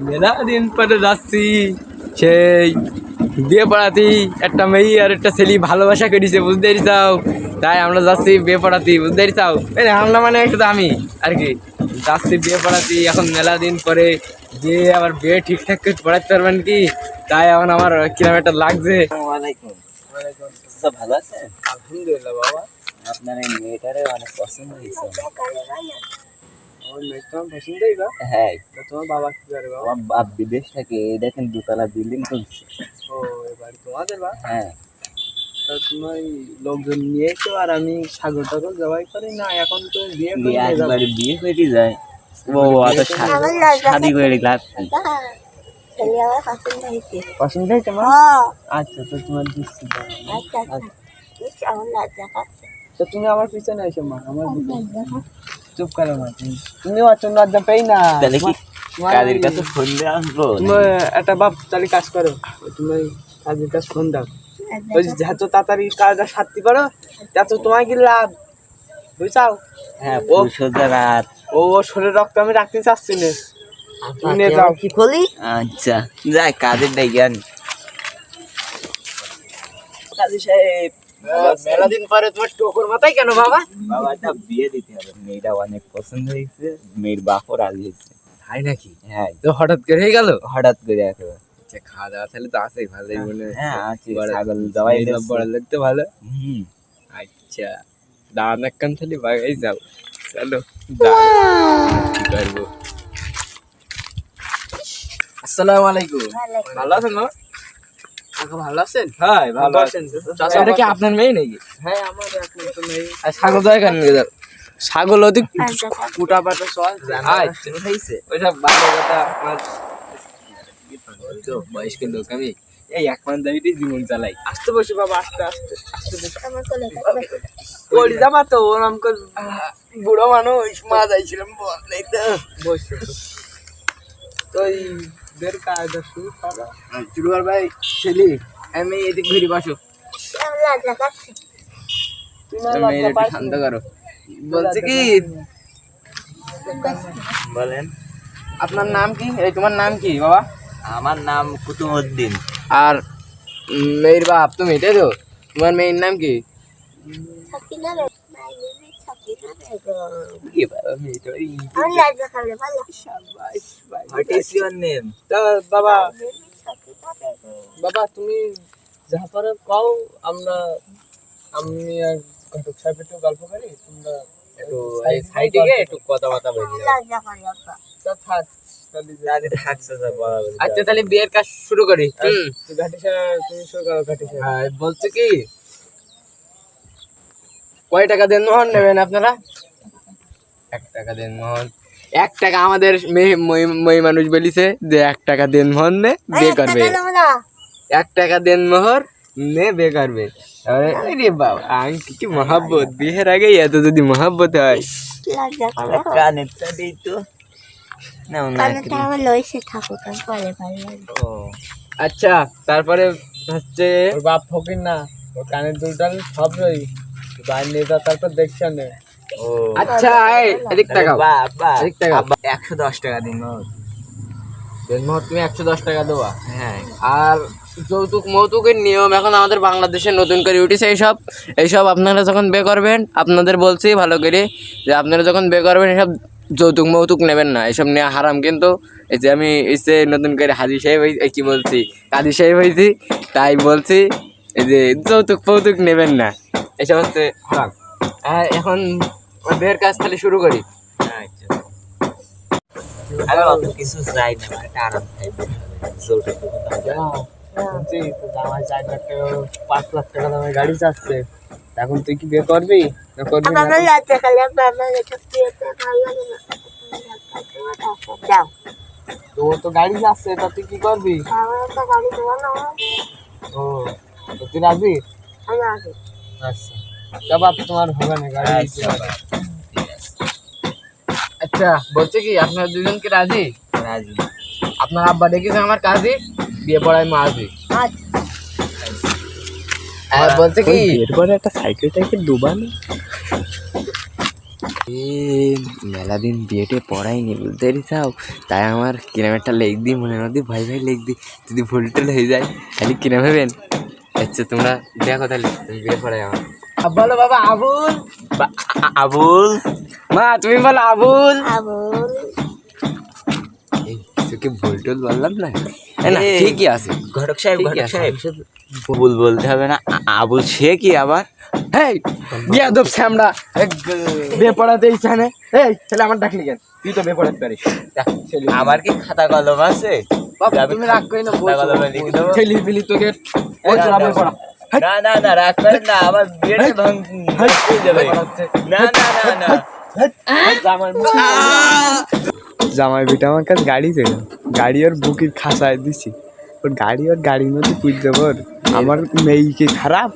মেলা দিন পরে যাচ্ছি সেই বিয়ে পড়াতি একটা মেয়ে আর একটা ছেলে ভালোবাসা করেছে বুঝতে চাও তাই আমরা যাচ্ছি বিয়ে পড়াতি বুঝতে চাও এই আমরা মানে শুধু আমি আর কি। যাচ্ছি বিয়ে পড়াতি এখন মেলা দিন পরে যে আবার বিয়ে ঠিকঠাক করে পড়াতে পারবেন কি? তাই এখন আমার কিরম একটা লাগছে ভালো আছে আলহামদুলিল্লাহ বাবা। আপনার এই মেয়েটারে অনেক পছন্দ হয়েছে। হ্যাঁ। তোমার বাবা কি করে বাবা? বাপ বিদেশ থেকে এই দেখেন দুতলা বিল্ডিং তুলছে ও এবার তোমাদের বা হ্যাঁ। তা তোমার লোকজন নিয়ে তো আর আমি সাগর টাগর জবাই করি। না এখন তো বিয়ে করে বিয়ে নিয়ে একবারে বিয়ে করে যায়। ও শাদি করে পছন্দ হয়েছে। মা? হ্যাঁ। আচ্ছা তো তোমার দিচ্ছি আচ্ছা আচ্ছা। পাচ্ছে তো তুমি আমার পিছনে এসো মা আমার চুপ করো মা তুমি। অচন লজ্জা পেই না। তাহলে কি? তোমার কাদের ওই- কাছে ফোন দিয়ে আসব তুমি একটা বাপ তাহলে কাজ করো। তুমি কাজের কাজ ফোন দাও। ওই যে যত তাড়াতাড়ি কাজটা সারতে পারো তত তোমার কি লাভ? বুঝছাও? হ্যাঁ ও সোজা রাত। ও শরীর রক্ত আমি রাখতে চাচ্ছি না। তুমি নিয়ে যাও। কি আচ্ছা যাই কাজের ডাই জ্ঞান কাজী সাহেব মেলা পরে তোমার টোকর মাথায় কেন বাবা? বাবাটা বিয়ে দিতে হবে। মেয়েটা অনেক পছন্দ হয়েছে মেয়ের বাপও রাজি হয়েছে। তাই নাকি? হ্যাঁ। তো হঠাৎ করে হয়ে গেল? হঠাৎ করে একেবারে। আচ্ছা খাওয়া দাওয়া তাহলে তো ভালোই মনে হ্যাঁ। আছে ছাগল জবাই বড় লাগতে ভালো? হুম। আচ্ছা দান একখান তাহলে বাগাই যাও। চলো দান কি করব আসসালামু আলাইকুম। ভালো আছেন না কাকা ভালো আছেন? হ্যাঁ ভালো আছেন এটা কি আপনার মেয়ে নাকি? হ্যাঁ আমার এখন তো মেয়ে। আর ছাগল দয় নিয়ে যাও ছাগল অতি কুটা পাটা সব হয়েছে ওইটা বাবা কথা আমার তো বয়স্ক লোক আমি। এই এক মান দাবিতে জীবন চালাই। আসতে বসে বাবা আস্তে আস্তে আস্তে বসে। আমার কোলে করি যাবা তো ওর নাম কর বুড়ো মানুষ মা যাইছিলাম বললেই তো। বসে। তো কায়দা শুরু করা। শুরু কর ভাই ছেলে আমি এদিক ঘুরি বসো। তুমি একটু শান্ত করো। বলছি কি? বলেন। আপনার নাম কি? এই তোমার নাম কি বাবা? আমার নাম কুতুমউদ্দিন আর মেয়ের বাপ তুমি তাই তো? তোমার মেয়ের নাম কি? বাবা তুমি যা পারো কও আমরা আমি আর ঘটক সাহেব একটু গল্প করি তোমরা একটু সাইডে গিয়ে একটু কথা বার্তা বলি তা থাক আচ্ছা তাহলে বিয়ের কাজ শুরু করি। ঘাটি তুমি শুরু করো ঘাটি হ্যাঁ বলছে কি? কয় টাকা দেন মোহন নেবেন আপনারা? এক টাকা দেন মোহন এক টাকা আমাদের মেয়ে মানুষ বলিছে যে এক টাকা দেন মোহন নে বিয়ে করবে এক টাকা দেন মোহর নে বে। করবে আরে আরে বাবা আমি কি মহাব্বত। বিয়ের আগে এত যদি মহাব্বত হয়। কানেরটা দিই তো। আচ্ছা তারপরে হচ্ছে বাপ ফকির না কানের দুলটা সব রই। বাইরে যা তারপর দেখছে ও। আচ্ছা এই এদিক বাবা এদিক টাকা দিন দেন তুমি একশো দশ টাকা দেওয়া হ্যাঁ। আর যৌতুক মৌতুকের নিয়ম এখন আমাদের বাংলাদেশে নতুন করে উঠেছে এইসব এইসব আপনারা যখন বে করবেন আপনাদের বলছি ভালো করে যে আপনারা যখন বে করবেন এসব যৌতুক মৌতুক নেবেন না। এসব নেওয়া হারাম। কিন্তু এই যে আমি এসে নতুন করে হাজি সাহেব কি বলছি? কাজী সাহেব হয়েছি তাই বলছি এই যে যৌতুক ফৌতুক নেবেন না। এসব হচ্ছে এখন বের কাজ তাহলে শুরু করি। আচ্ছা। কিছু চাই না একটা আরাম টাকা পাঁচ লাখ টাকা দামের গাড়ি চাচ্ছে এখন তুই কি বিয়ে করবি? না করবি না? এটা তো ও তো গাড়ি যাচ্ছে তা তুই কি করবি? আমার একটা গাড়ি দেওয়া না। ও তো তুই রাজি আমি আচ্ছা। তা তোমার হবে না গাড়ি আচ্ছা। বলছে কি আপনার দুজন কি রাজি? রাজি। আপনার আব্বা ডেকেছে আমার কাজে বিয়ে পড়ায় মা আজই আচ্ছা। বলছে কি এরপরে একটা সাইকেল টাইকেল ডুবানো মেলা দিন বিয়েটে পড়াইনি বুঝতে চাও তাই আমার কিরম একটা লেখ দিই মনে মধ্যে ভাই ভাই লেখ দিই। যদি ভুল টুল হয়ে যায় তাহলে কিরম হবেন? আচ্ছা তোমরা দেখো তাহলে তুমি বিয়ে পড়াই আমার বলো বাবা আবুল। বা- আবুল? মা তুমি বলো আবুল? আবুল। তোকে ভুল টুল বললাম না? না এই। ঠিকই আছে। ঘটক সাহেব ঘটক সাহেব। আবুল বলতে হবে না। আবুল সে কি আবার? হেই বিয়া দব শ্যামড়া বিয়ে পড়াতে ইচ্ছা নেই এই তাহলে আমার ডাকলি কেন? তুই তো বিয়ে পড়াতে পারিস। আমার কি খাতা কলম আছে? তুমি রাগ করি না খাতা কলমে লিখে দেবো। তোকে। ওই তোরা বিয়ে পড়া। না না না রাগ না আমার বিয়েটা ভাঙ হয়ে যাবে। না না না না। জামাই বিটা আমার কাছে গাড়ি ছিল। গাড়ি ওর বুকির খাসায় দিছি। ওর গাড়ি ওর গাড়ির মধ্যে পুজ দেবো আমার মেয়ে কি খারাপ।